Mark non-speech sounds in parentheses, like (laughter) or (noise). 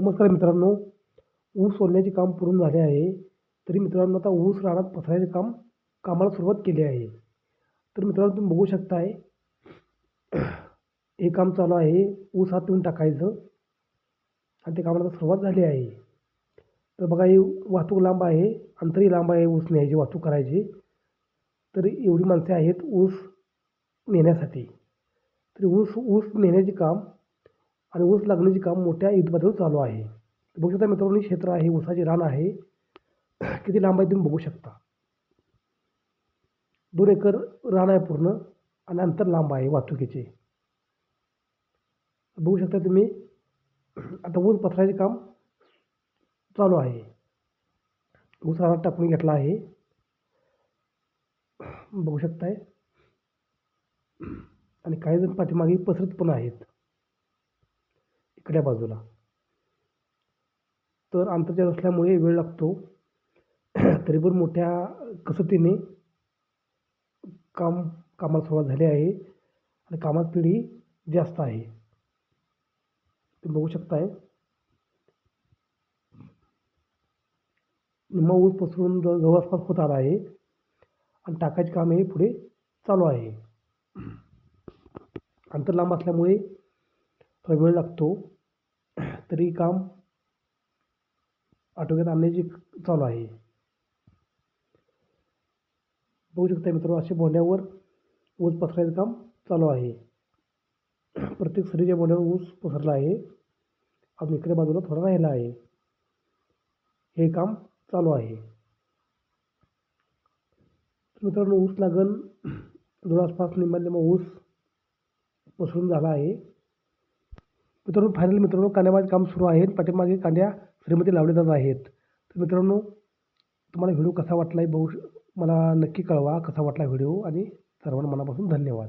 नमस्कार मित्रांनो ऊस सोलण्याचे काम पूर्ण झाले आहे. तरी मित्रांनो आता ऊस रानात पसरायचे काम कामाला सुरुवात केली आहे. तर मित्रांनो तुम्ही बघू शकताय हे काम चालू आहे. ऊस हातून टाकायचं. आणि ते कामाला आता सुरुवात झाली आहे. तर बघा ही वाहतूक लांब आहे. अंतरही लांब आहे ऊस न्यायची वाहतूक करायची. तर एवढी माणसे आहेत ऊस नेण्यासाठी. तरी ऊस ऊस नेण्याचे काम आणि ऊस लागण्याचे काम मोठ्या युद्धपातळीवर चालू आहे. बघू शकता मित्रांनो क्षेत्र आहे ऊसाचे रान आहे. (clears throat) किती लांब आहे तुम्ही बघू शकता. दोन एकर रान आहे पूर्ण आणि अंतर लांब आहे वाहतुकीचे. बघू शकता तुम्ही (clears throat) आता ऊस पसरायचे काम चालू आहे. ऊस रानात टाकून घेतला आहे. (clears throat) बघू शकताय. आणि काही जण पाठीमागे पसरत पण आहेत. इकड्या बाजूला. तर आंतरजाल असल्यामुळे वेळ लागतो. (clears throat) तरी पण मोठ्या कसोटीने काम कामाला सुरुवात झाली आहे आणि कामात पिढी जास्त आहे. तुम्ही बघू शकताय. निम्मा ऊस पसरून जवळपास होत आला आहे आणि टाकायचे काम हे पुढे चालू आहे. अंतर लांब असल्यामुळे थोडा वेळ लागतो. तरी काम आटोक्यात आणण्याची चालू आहे. बघू शकता मित्रांनो असे बोंड्यावर ऊस पसरायचं काम चालू आहे. प्रत्येक सरीच्या बोंड्यावर ऊस पसरला आहे. अजून इकडे बाजूला थोडा राहिला आहे. हे काम चालू आहे. मित्रांनो ऊस लागण जवळपास निम्मा निम्मा ऊस पसरून झाला आहे. मित्रांनो फायनल मित्रांनो कांद्यामागे काम सुरू आहे पाठीमागे कांद्या फ्रीमध्ये लावले जात आहेत. तर मित्रांनो तुम्हाला व्हिडिओ कसा वाटला आहे बघू मला नक्की कळवा कसा वाटला व्हिडिओ. आणि सर्वांना मनापासून धन्यवाद.